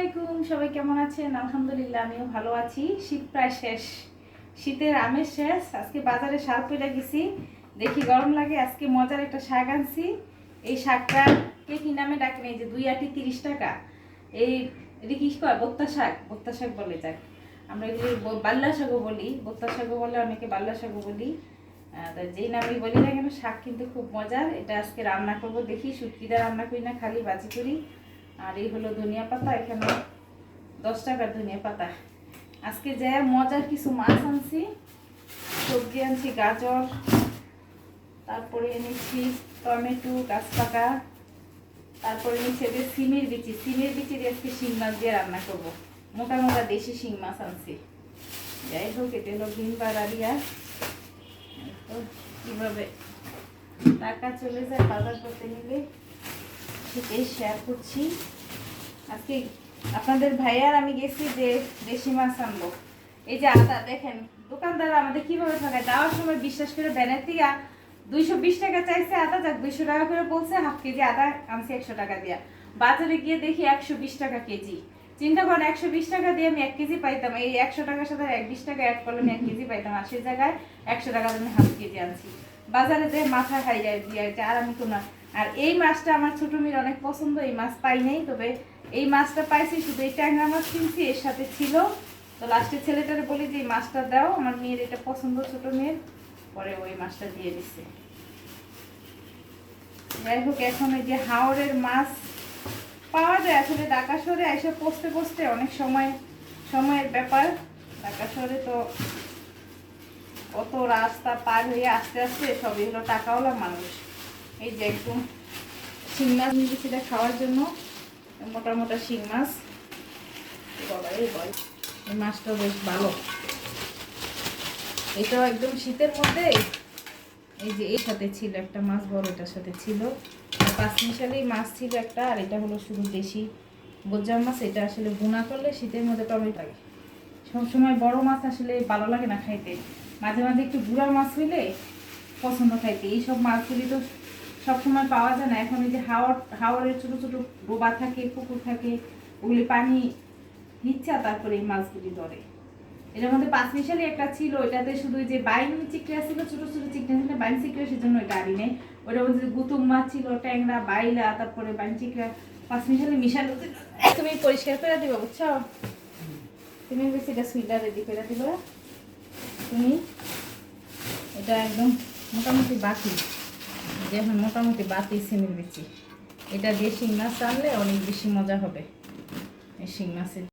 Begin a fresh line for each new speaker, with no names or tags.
আলাইকুম, সবাই কেমন আছেন? আলহামদুলিল্লাহ, আমিও ভালো আছি। শীত প্রায় শেষ। শীতের আমের শেষ। আজকে বাজারে শাক পেলে গেছি। দেখি গরম লাগে, আজকে মজার একটা শাক আনছি। এই শাকটা কে কি নামে ডাকেন এই যে দুই আটি তিরিশ টাকা। এই, এটা কি কয়? বত্তা শাক? বত্তা শাক বলে, যাক। আমরা এগুলি বাল্লা শাকও বলি। বত্তা শাকও বলে, অনেকে বাল্লা শাকও বলি। তা যেই নামে বলি না কেন, শাক কিন্তু খুব মজার। এটা আজকে রান্না করব। দেখি শুটকিটা রান্না করি না, খালি বাজি করি। আর এই হলো ধনিয়া পাতা, এখানে দশ টাকার ধনিয়া পাতা। আজকে যে মজার কিছু মাছ আনছি, সবজি আনছি, গাজর, তারপরে এনেছি টমেটো গাছ পাকা তারপরে নিচে যে সিমের বিচি। সিমের বিচি দিয়ে আজকে শিং মাছ দিয়ে রান্না করব। মোটা মোটা দেশি শিং মাছ আনছি। যাই হোক, এটা হলো ভিন বাড়ারিয়া তো কীভাবে টাকা চলে যায় বাজার করতে নিলে সেটাই শেয়ার করছি। আজকে আপনাদের ভাইয়ার আমি গেছি যে দেশি মাছ আনব। এই যে আদা দেখেন দোকানদার আমাদের কীভাবে ঠকায়? যাওয়ার সময় বিশ্বাস করে ব্যানের থেকে দুইশো বিশ টাকা চাইছে আদা যাক দুইশো টাকা করে বলছে, হাফ কেজি আদা আনছে একশো টাকা দিয়া। বাজারে গিয়ে দেখি একশো বিশ টাকা কেজি। চিন্তা করেন, একশো বিশ টাকা দিয়ে আমি এক কেজি পাইতাম, এই একশো টাকার সাথে এক বিশ টাকা অ্যাড করলে আমি এক কেজি পাইতাম। সেই জায়গায় একশো টাকা আমি হাফ কেজি আনছি। বাজারে যে মাথা খাই যায় দিয়ে আর আমি কোনো আর এই মাছটা আমার ছোট মেয়ের অনেক পছন্দ, এই মাছ পাই নাই, তবে এই মাছটা পাইছি, শুধু এই ট্যাংরা মাছ কিনছি, এর সাথে ছিল। তো লাস্টে ছেলেটারে বলি যে, এই মাছটা দাও, আমার মেয়ের এটা পছন্দ, ছোট মেয়ের। পরে ওই মাছটা দিয়ে দিচ্ছে যাই হোক, এখন এই যে হাওড়ের মাছ পাওয়া যায়। আসলে ঢাকা শহরে এসে পচতে পচতে অনেক সময়, সময়ের ব্যাপার। ঢাকা শহরে তো কত রাস্তা পার হয়ে আস্তে আস্তে সবই হলো টাকাওয়ালা মানুষ। এই যে একদম নিয়ে গেছি খাওয়ার জন্য। মোটা মোটা শিং মাছ। এই মাছটা বেশ ভালো। এটাও একদম শীতের মধ্যে। এই যে এর সাথে ছিল একটা মাছ বড় এটার সাথে ছিল। পাঁচ মিশালি মাছ ছিল একটা আর এটা হলো শুধু দেশি বোজার মাছ। এটা আসলে বুনা করলে শীতের মধ্যে টমেটো লাগে। সবসময় বড় মাছ আসলে ভালো লাগে না খাইতে। মাঝে মাঝে একটু বুড়া মাছ হইলে পছন্দ খাইতে। এইসব মাছগুলি তো সবসময় পাওয়া যায় না। এখন এই যে হাওয়ার, হাওয়ারের ছোটো ছোটো ডোবা থাকে, পুকুর থাকে, ওগুলি পানি নিচ্ছে আর তারপরে এই মাছগুলি ধরে। এটার মধ্যে পাঁচ মিশালি একটা ছিল, ওইটাতে শুধু যে বাইন চিকড়া ছিল, ছোটো ছোটো চিকড়া ছিল, বাইন চিকড়া সেজন্য ওইটা আনি নেই। ওটার মধ্যে গুতুম মাছ ছিল, ট্যাংরা, বাইলা, তারপরে বাইন চিকড়া, পাঁচ মিশালি মিশালো তুমি পরিষ্কার করে দিবে, বুঝছ? তুমি বেশি এটা সুইটা রেডি করে দিবে। তুমি, এটা একদম মোটামুটি বাকি। যেমন মোটামুটি বাতি, সিমের বিচি। এটা দিয়ে শিং মাছ আনলে অনেক বেশি মজা হবে। এই শিং মাছের